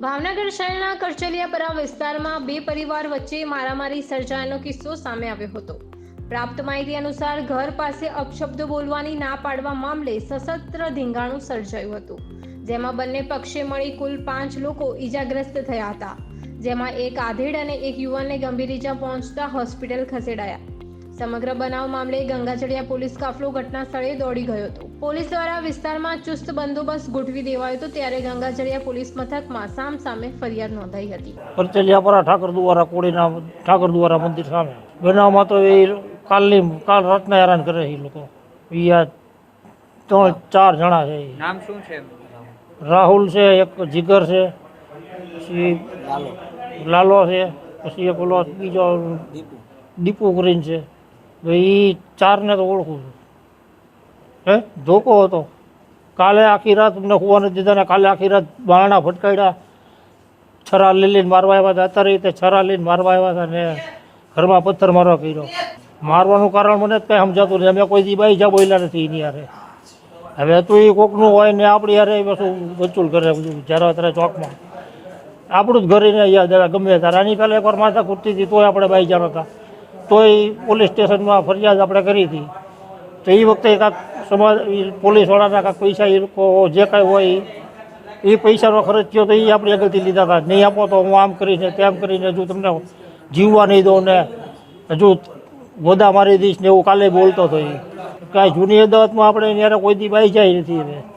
ભાવનગર શહેરના કરચલિયાપરા વિસ્તારમાં બે પરિવાર વચ્ચે મારામારી સર્જાયેલો કિસ્સો સામે આવ્યો હતો. પ્રાપ્ત માહિતી અનુસાર ઘર પાસે અપશબ્દો બોલવાની ના પાડવા મામલે સશસ્ત્ર ધીંગાણું સર્જાયું હતું, જેમાં બંને પક્ષે મળી કુલ પાંચ લોકો ઈજાગ્રસ્ત થયા હતા, જેમાં એક આધેડ અને એક યુવાનને ગંભીર ઈજા પહોંચતા હોસ્પિટલ ખસેડાયા. સમગ્ર બનાવ મામલે ગંગાચડિયા પોલીસ કાફલો ઘટના સ્થળે દોડી ગયો હતો. પોલીસ દ્વારા વિસ્તારમાં ચુસ્ત બંદોબસ્ત ગોઠવી દેવાયો હતો ત્યારે ગંગાચડિયા પોલીસ મથકમાં સામ સામે ફરિયાદ નોંધાઈ હતી. પરચલિયાપરા ઠાકર દ્વારા કોડીના ઠાકર દ્વારા મંદિર સામે. બનાવમાં તો એ કાલની કાલ રાતના હેરાન કરે એ લોકો. એ આ ત્રણ ચાર જણા છે. નામ શું છે? રાહુલ છે એક જીગર છે પછી લાલો. છે પછી એક ઓલો બીજો દીપુ. કરીને છે. એ ચારને તો ઓળખું છું. હે? ધોકો હતો. કાલે આખી રાત અમને હોવા નથી દીધા ને કાલે આખી રાત બારણા ફટકાડ્યા છરા લઈ લઈને મારવા આવ્યા હતા. અત્યારે રીતે છરા લઈને મારવા આવ્યા હતા ને ઘરમાં પથ્થર મારવા કર્યો. મારવાનું કારણ મને જ કંઈ સમજાતું નથી. અમે કોઈ દી બાઈ જા બોલ્યા નથી એની યારે હવે તો એ કોકનું હોય ને આપણી યારે પાછું વચુલ કરે જ્યારે અત્યારે ચોકમાં. આપણું જ ઘરે યાદ આવે ગમે ત્યારે. આની પહેલાં એકવાર માથા ખૂટતી હતી તોય આપણે બાઈ જાણતા હતા. તોય પોલીસ સ્ટેશનમાં ફરિયાદ આપણે કરી હતી. તો એ વખતે કાંક સમાજ પોલીસવાળાના કાંક પૈસા એ લોકો, જે કાંઈ હોય એ પૈસાનો ખર્ચ થયો તો એ આપણે આગળથી લીધા હતા. નહીં આપો તો હું આમ કરીને, તેમ કરીને હજુ તમને જીવવા નહીં દઉં ને હજુ ગોદા મારી દઈશ ને એવું કાલે બોલતો હતો એ કાંઈ જૂની અદાવતમાં આપણે ત્યારે કોઈ દી બાઈ જાય નથી હવે.